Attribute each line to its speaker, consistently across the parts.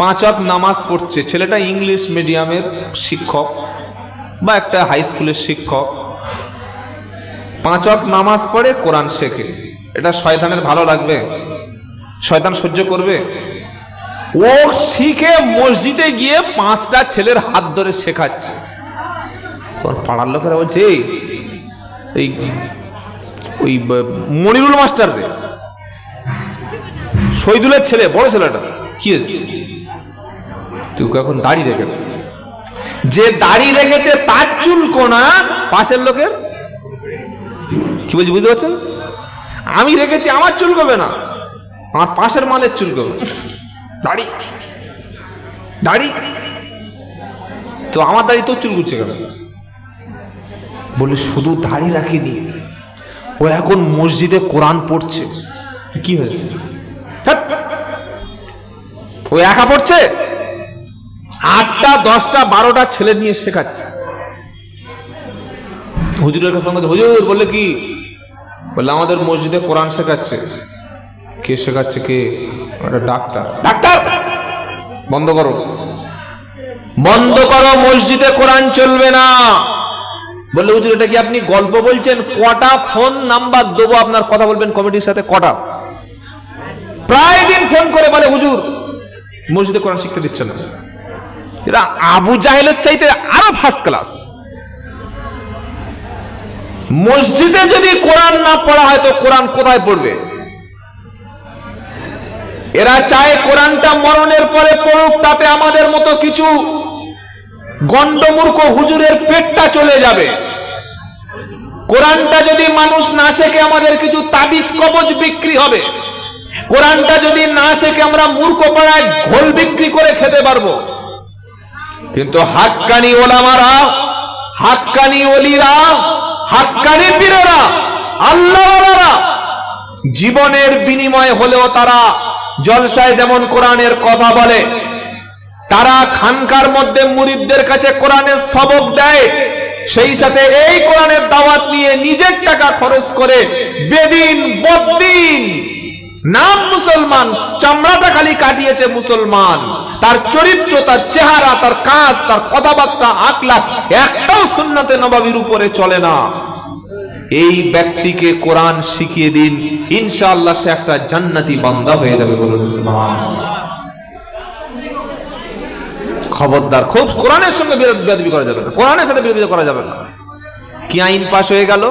Speaker 1: পাঁচক নামাজ পড়ছে। ছেলেটা ইংলিশ মিডিয়ামের শিক্ষক বা একটা হাই স্কুলের শিক্ষক। পাঁচ পাঁচক নামাজ পড়ে কোরআন শেখে। এটা শয়তানের ভালো লাগবে? শয়তান সহ্য করবে? ও শিখে মসজিদে গিয়ে পাঁচটা ছেলের হাত ধরে শেখাচ্ছে। পাড়ার লোকেরা বলছে "এই, ওই মনিরুল মাস্টার রে। শহীদুলের ছেলে বড় ছেলেটা। কি হয়েছে? তুই এখন দাড়ি রেখেছে? যে দাড়ি রেখেছে তার চুল কোনা পাশের লোকের? কি বলছি, বুঝতে পারছেন? আমি রেখেছি, আমার চুল কবে না। আমার পাশের মালের চুল কবে দাড়ি। দাড়ি। তো আমার দাড়ি তোর চুল গুছে কেন বলে শুধু দাড়ি রাখিনি, ও এখন মসজিদে কোরআন পড়ছে। কি হয়েছে? ও একা পড়ছে? আটটা দশটা বারোটা ছেলে নিয়ে শেখাচ্ছে। হুজুরের সঙ্গে হুজুর বললে কি? বললে আমাদের মসজিদে কোরআন শেখাচ্ছে। কে শেখাচ্ছে কে? একটা ডাক্তার। ডাক্তার! বন্ধ করো। বন্ধ করো মসজিদে কোরআন চলবে না। বললে হুজুর এটা কি আপনি গল্প বলছেন? কটা ফোন নাম্বার দেবো আপনার? কথা বলবেন কমিটির সাথে কটা? প্রায় দিন ফোন করে বলে হুজুর মসজিদে কোরআন শিখতে দিচ্ছে না। এরা আবু জাহেলের চাইতে আরও ফার্স্ট ক্লাস মসজিদে যদি কোরআন না পড়া হয়, তো কোরআন কোথায় পড়বে? এরা চায় কোরআনটা মরণের পরে পড়ুক, তাতে আমাদের মতো কিছু গন্ডমূর্খ হুজুরের পেটটা চলে যাবে। কোরআনটা যদি মানুষ না শেখে, আমাদের কিছু তাবিজ কবজ বিক্রি হবে। কোরআনটা যদি না শেখে, আমরা মূর্খ পাড়ায় ঘোল বিক্রি করে খেতে পারব। কিন্তু হাক্কানি ওলামারা, হাক্কানি অলিরা হাক্কানি বীরেরা আল্লাহওয়ালারা জীবনের বিনিময় হলেও তারা জলসায় যেমন কোরআনের কথা বলে, তারা খানকার মধ্যে মুরিদদের কাছে কোরআনের সবক দেয়, সেই সাথে এই কোরআনের দাওয়াত নিয়ে নিজের টাকা খরচ করে বেদিন বদিন নাম মুসলমান, চামড়াটা খালি কাটিয়েছে মুসলমান। তার চরিত্র তার চেহারা তার কাজ তার কথাবার্তা আকলাক একটাও সুন্নাতে নবাবির উপরে চলে না এই ব্যক্তিকে কোরআন শিখিয়ে দিন ইনশাআল্লাহ সে একটা জান্নাতি বান্দা হয়ে যাবে বলুন সুবহানাল্লাহ। খবরদার খুব কোরআনের সঙ্গে বিরোধ বিরোধী করা যাবে না কোরআনের সাথে বিরোধিতা করা যাবে না কি আইন পাশ হয়ে গেল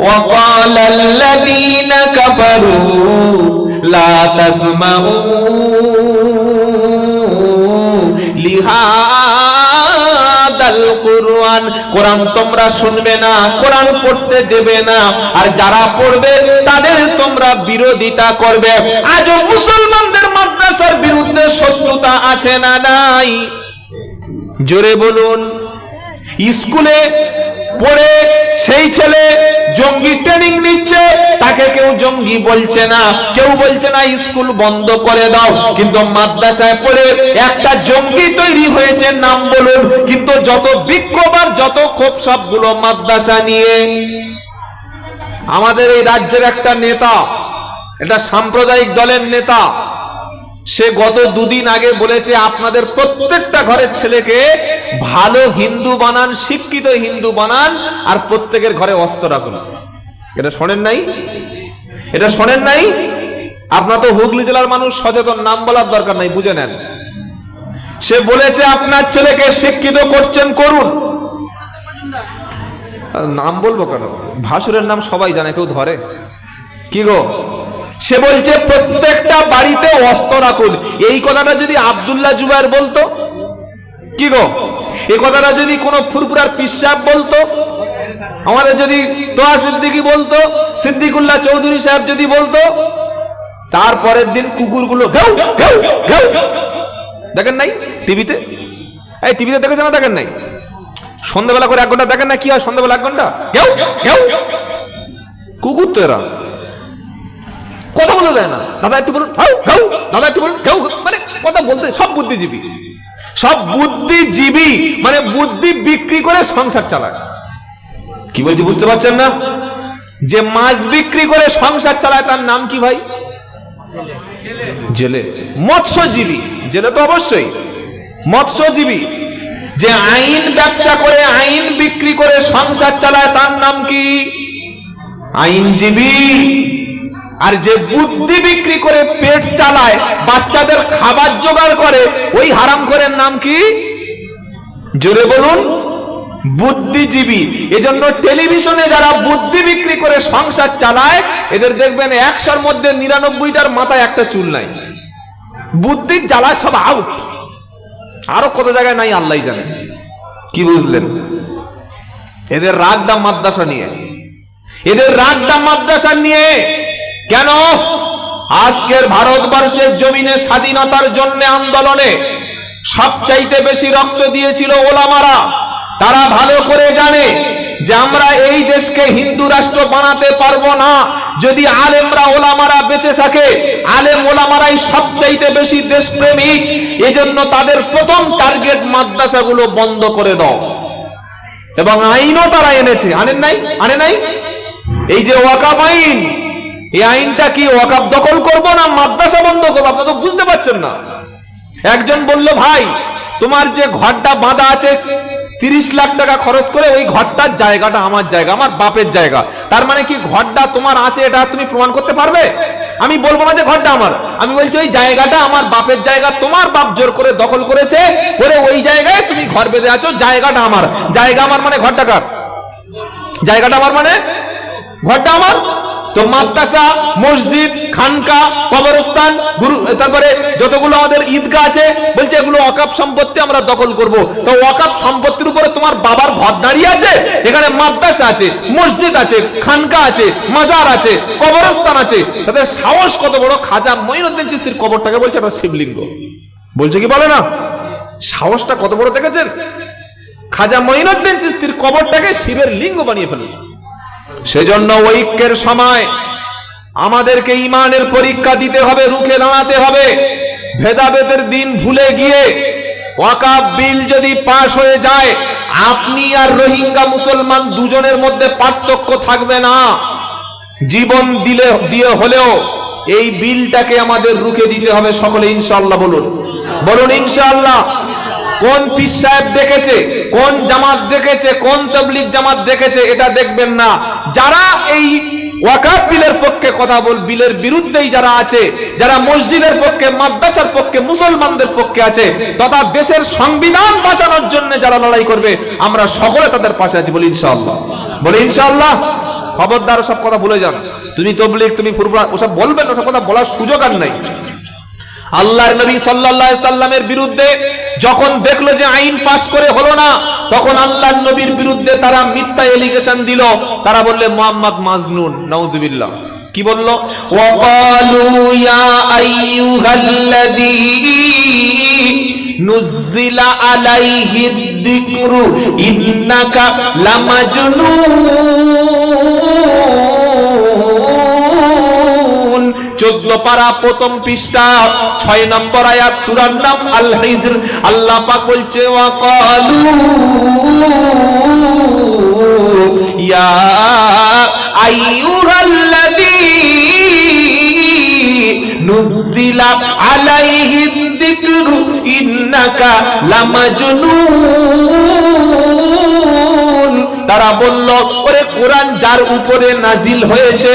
Speaker 1: وقال الذين كفروا لا تسمعوا কোরআন। কোরআন তোমরা শুনবে না, কোরআন পড়তে দেবে না। আর যারা পড়বে, তাদের তোমরা বিরোধিতা করবে। আজ মুসলমানদের মাদ্রাসার বিরুদ্ধে শত্রুতা আছে না নাই? জোরে বলুন। স্কুলে পড়ে, সেই ছেলে জঙ্গি ট্রেনিং নিচ্ছে, তাকে কেউ জঙ্গি বলছে না। কেউ বলছে না, স্কুল বন্ধ করে দাও। কিন্তু মাদ্রাসায় পড়ে একটা জঙ্গি তৈরি হয়েছে, নাম বলুন। কিন্তু যত বিক্ষোভ আর যত ক্ষোভ, সবগুলো মাদ্রাসা নিয়ে। আমাদের এই রাজ্যের একটা নেতা, এটা সাম্প্রদায়িক দলের নেতা, সে গত দুদিন আগে বলেছে, আপনাদের প্রত্যেকটা ঘরের ছেলেকে ভালো হিন্দু বানান, শিক্ষিত হিন্দু বানান, আর প্রত্যেকের ঘরে অস্ত্র রাখুন। এটা শোনেন নাই? এটা শোনেন নাই? আপনার তো হুগলি জেলার মানুষ, সচেতন, নাম বলার দরকার নাই, বুঝে নেন। সে বলেছে, আপনার ছেলেকে শিক্ষিত করছেন, করুন। নাম বলব কেন? ভাসুরের নাম সবাই জানে, কেউ ধরে। কি গো? সে বলছে, প্রত্যেকটা বাড়িতে অস্ত্র রাখুন। এই কথাটা যদি আব্দুল্লাহ জুবাইর বলতো, কি গো? এই কথাটা যদি কোনো ফুরফুরার পিসাব বলতো, আমাদের যদি তোয়া সিদ্দিকি বলতো, সিদ্দিকুল্লাহ চৌধুরী সাহেব যদি বলতো, তারপরের দিন কুকুরগুলো দেখেন নাই টিভিতে? এই টিভিতে দেখেছেন না দেখেন নাই? সন্ধ্যাবেলা করে এক ঘণ্টা দেখেন না কি হয় সন্ধ্যাবেলা এক ঘণ্টা? কুকুর তো এরা। কথা বলে দেয় না। দাদা একটু বলুন। দাদা একটু বলুন হাউ, হাউ। মানে কথা বলতে সব বুদ্ধিজীবী। সব বুদ্ধিজীবী মানে বুদ্ধি বিক্রি করে সংসার চালায়। কি বলছি, বুঝতে পারছেন না? যে মাছ বিক্রি করে সংসার চালায়, তার নাম কি ভাই? জেলে। মৎস্যজীবী। জেলে তো অবশ্যই। মৎস্যজীবী। যে আইন ব্যবসা করে, আইন বিক্রি করে সংসার চালায়, তার নাম কি? আইনজীবী। আর যে বুদ্ধি বিক্রি করে পেট চালায়, বাচ্চাদের খাবার জোগাড় করে, ওই হারাম করে নাম কি? জোরে বলুন, বুদ্ধিজীবী। এজন্য টেলিভিশনে যারা বুদ্ধি বিক্রি করে সংসার চালায়, এদের দেখবেন একশোর মধ্যে নিরানব্বইটার মাথায় একটা চুল নাই। বুদ্ধির জ্বালা সব আউট আরও কত জায়গায় নাই, আল্লাহ জানে। কি বুঝলেন? এদের রাগডা মাদ্রাসা নিয়ে। এদের রাগডা মাদ্রাসা নিয়ে কেন? আজকের ভারতবর্ষের জমিনে স্বাধীনতার জন্য আন্দোলনে সবচাইতে বেশি রক্ত দিয়েছিল ওলামারা। তারা ভালো করে জানে যে আমরা এই দেশকে হিন্দু রাষ্ট্র বানাতে পারব না। যদি আলেমরা ওলামারা বেঁচে থাকে, আলেম ওলামারাই সবচাইতে বেশি দেশপ্রেমিক। এজন্য তাদের প্রথম টার্গেট মাদ্রাসাগুলো বন্ধ করে দাও। এবং আইনও তারা এনেছে। আনেন নাই? আনে নাই? এই যে ওয়াকাব আইন এই আইনটা কি ওয়াকাব দখল করব না মাদ্রাসা বন্ধ করব? আপনারা তো বুঝতে পারছেন না। একজন বলল, ভাই, তোমার যে ঘরটা বাঁধা আছে, তিরিশ লাখ টাকা খরচ করে ওই ঘরটার জায়গাটা আমার জায়গা, আমার বাপের জায়গা। তার মানে কি ঘরটা তোমার আছে, এটা তুমি প্রমাণ করতে পারবে? আমি বলব না যে ঘরটা আমার। আমি বলছি, ওই জায়গাটা আমার বাপের জায়গা, তোমার বাপ জোর করে দখল করেছে করে ওই জায়গায় তুমি ঘর বেঁধে আছো, জায়গাটা আমার। জায়গা আমার মানে ঘরটা কার? জায়গাটা আমার মানে ঘরটা আমার? তো মাদ্রাসা, মসজিদ, খানকা, কবরস্থান, গুরু, তারপরে যতগুলো আমাদের ঈদগাহ আছে, বলছে এগুলো অকাপ সম্পত্তি আমরা দখল করব। তো অকাপ সম্পত্তির উপরে তোমার বাবার ঘর দাঁড়িয়ে আছে? এখানে মাদ্রাসা আছে, মসজিদ আছে, খানকা আছে, মাজার আছে, কবরস্থান আছে। তাদের সাহস কত বড়? খাজা মঈনুদ্দিন চিস্তির কবরটাকে বলছে একটা শিবলিঙ্গ। বলছে কি বলে না? সাহসটা কত বড় দেখেছেন? খাজা মঈনুদ্দিন চিস্তির কবরটাকে শিবের লিঙ্গ বানিয়ে ফেলেছে। সেজন্য ঐক্যের সময় আমাদেরকে ইমানের পরীক্ষা দিতে হবে, রুখে দাঁড়াতে হবে। ভেদাভেদের দিন ভুলে গিয়ে ওয়াকাব বিল যদি পাশ হয়ে যায়, আপনি আর রোহিঙ্গা মুসলমান দুজনের মধ্যে পার্থক্য থাকবে না। জীবন দিলে, দিয়ে হলেও এই বিলটাকে আমাদের রুখে দিতে হবে সকলে, ইনশাআল্লাহ বলুন। বলুন, ইনশাআল্লাহ। কোন পীর সাহেব দেখেছে, কোন জামাত দেখেছে, কোন তবলিগ জামাত দেখেছে, এটা দেখবেন না। যারা এই ওয়াকাফ বিলের পক্ষে কথা বল, বিলের বিরুদ্ধেই যারা আছে, যারা মসজিদের পক্ষে, মাদ্রাসার পক্ষে, মুসলমানদের পক্ষে আছে, তথা দেশের সংবিধান বাঁচানোর জন্য যারা লড়াই করবে, আমরা সকলে তাদের পাশে আছি বলি ইনশাআল্লাহ। বলি ইনশাআল্লাহ, খবরদার সব কথা ভুলে যান। তুমি তবলিগ, তুমি ফুরফুরা, ওসব বলবেন ওসব কথা বলার সুযোগ আর নাই। আল্লাহর নবী সাল্লাল্লাহু সাল্লামের বিরুদ্ধে যখন দেখল যে আইন পাশ করে হলো না, তখন আল্লাহর নবীর বিরুদ্ধে তারা মিথ্যা এলিগেশন দিল। তারা বললে, মোহাম্মদ মাজনুন, নাউজুবিল্লাহ। কি বলল? যিকরু, ইন্নাকা চোদ্দ পারা প্রথম পৃষ্ঠা, ছয় নম্বর আয়াত, সুরার নাম আল আল্লাহ পাক বলছে, ওয়াকালু ইয়া আইয়ুহাল্লাযী নুজিলা আলাইহি যিকরু, ইন্নাকা লামাজনুন তারা বলল, ওরে কোরআন যার উপরে নাজিল হয়েছে,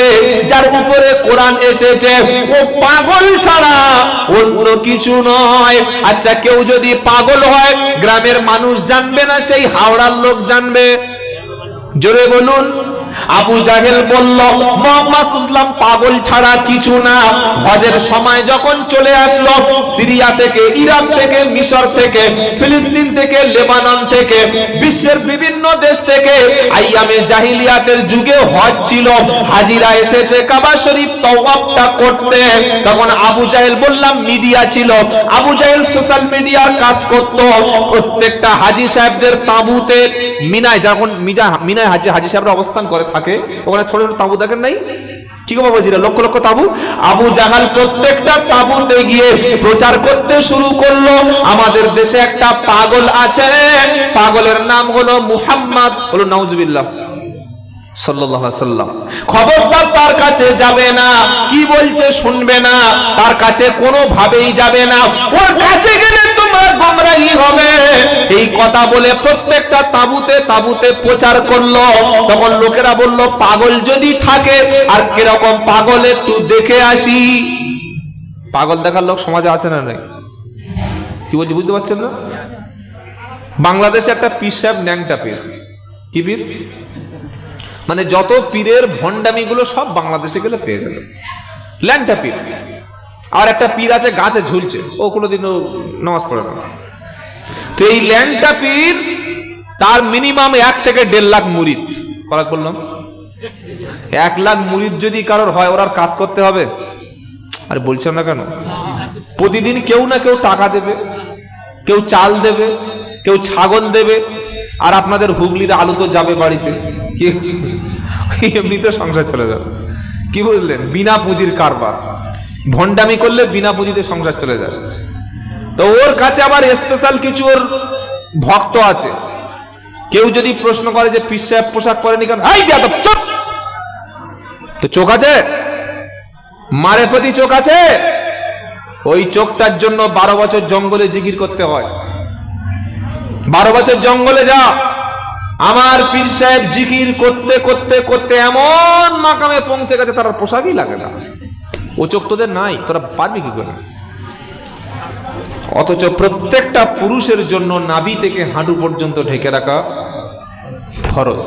Speaker 1: যার উপরে কোরআন এসেছে, ও পাগল ছাড়া অন্য কিছু নয়। আচ্ছা কেউ যদি পাগল হয়, গ্রামের মানুষ জানবে না, সেই হাওড়ার লোক জানবে। জোরে বলুন। আবু জাহেল বলল মোহাম্মদ ইসলাম পাগল ছাড়া কিছু না। হজের সময় যখন চলে আসলো, সিরিয়া থেকে, ইরাক থেকে, মিশর থেকে, ফিলিস্তিন থেকে, লেবানন থেকে, বিশ্বের বিভিন্ন দেশ থেকে আইয়ামে জাহিলিয়াতের যুগে হজ ছিল। হাজিরা এসেছে কাবা শরীফ তওয়াবটা করতে। তখন আবু জাহেল বললাম, মিডিয়া ছিল। আবু জাহেল সোশ্যাল মিডিয়ার কাজ করত। প্রত্যেকটা হাজি সাহেবদের তাঁবুতে মিনায় যখন মিজা মিনায় হাজি হাজি সাহেবরা অবস্থান করে থাকে, ওখানে ছোট ছোট তাঁবু দেখেন নাই? কি লক্ষ লক্ষ তাবু? আবু জাহাল প্রত্যেকটা তাবুতে গিয়ে প্রচার করতে শুরু করল। আমাদের দেশে একটা পাগল আছে, পাগলের নাম হলো মুহাম্মদ। হলো নাউজুবিল্লাহ। সাল্লাম খবরদার তার কাছে যাবে না। কি বলছে শুনবে না, তার কাছে কোনোভাবেই যাবে না। ওর কাছে গেলে তোমার গোমরাহি হবে। এই কথা বলে প্রত্যেকটা তাবুতে তাবুতে প্রচার করল। তখন লোকেরা বলল, পাগল যদি থাকে, আর কীরকম পাগল একটু দেখে আসি। পাগল দেখার লোক সমাজে আছে না নাই? কি বলছি, বুঝতে পারছেন না? বাংলাদেশে একটা পীর সাহেব ন্যাংটা পীর। কি পীর? মানে যত পীরের ভণ্ডামিগুলো সব বাংলাদেশে গেলে পেয়ে যাবে। ল্যাংটা পীর। আর একটা পীর আছে, গাছে ঝুলছে। ও কোনোদিনও নামাজ পড়ে না। তো এই ল্যাংটা পীর, তার মিনিমাম এক থেকে দেড় লাখ মুরিদ। করাক বললাম। এক লাখ মুরিদ যদি কারোর হয়, ওর কাজ করতে হবে? আর বলছেন না কেন? প্রতিদিন কেউ না কেউ টাকা দেবে, কেউ চাল দেবে, কেউ ছাগল দেবে আর আপনাদের হুগলির আলু তো যাবে বাড়িতে। এমনিতে সংসার চলে যাবে। কি বুঝলেন? বিনা পুঁজির কারবার। ভণ্ডামি করলে বিনা পুঁজিতে সংসার চলে যাবে তো ওর কাছে আবার স্পেশাল কিছু ওর ভক্ত আছে। কেউ যদি প্রশ্ন করে যে পিস সাহেব পোশাক পরেনি বেয়াদব, চুপ! তো চোখ আছে? মারে প্রতি চোখ আছে? ওই চোখটার জন্য বারো বছর জঙ্গলে জিকির করতে হয়। বারো বছর জঙ্গলে যা। আমার পীর সাহেব জিকির করতে করতে করতে এমন মাকামে পৌঁছে গেছে, তার পোশাকই লাগে না। ও চোখ তোদের নাই, তোরা পারবি কি করে? অথচ প্রত্যেকটা পুরুষের জন্য নাভি থেকে হাঁটু পর্যন্ত ঢেকে রাখা ফরজ।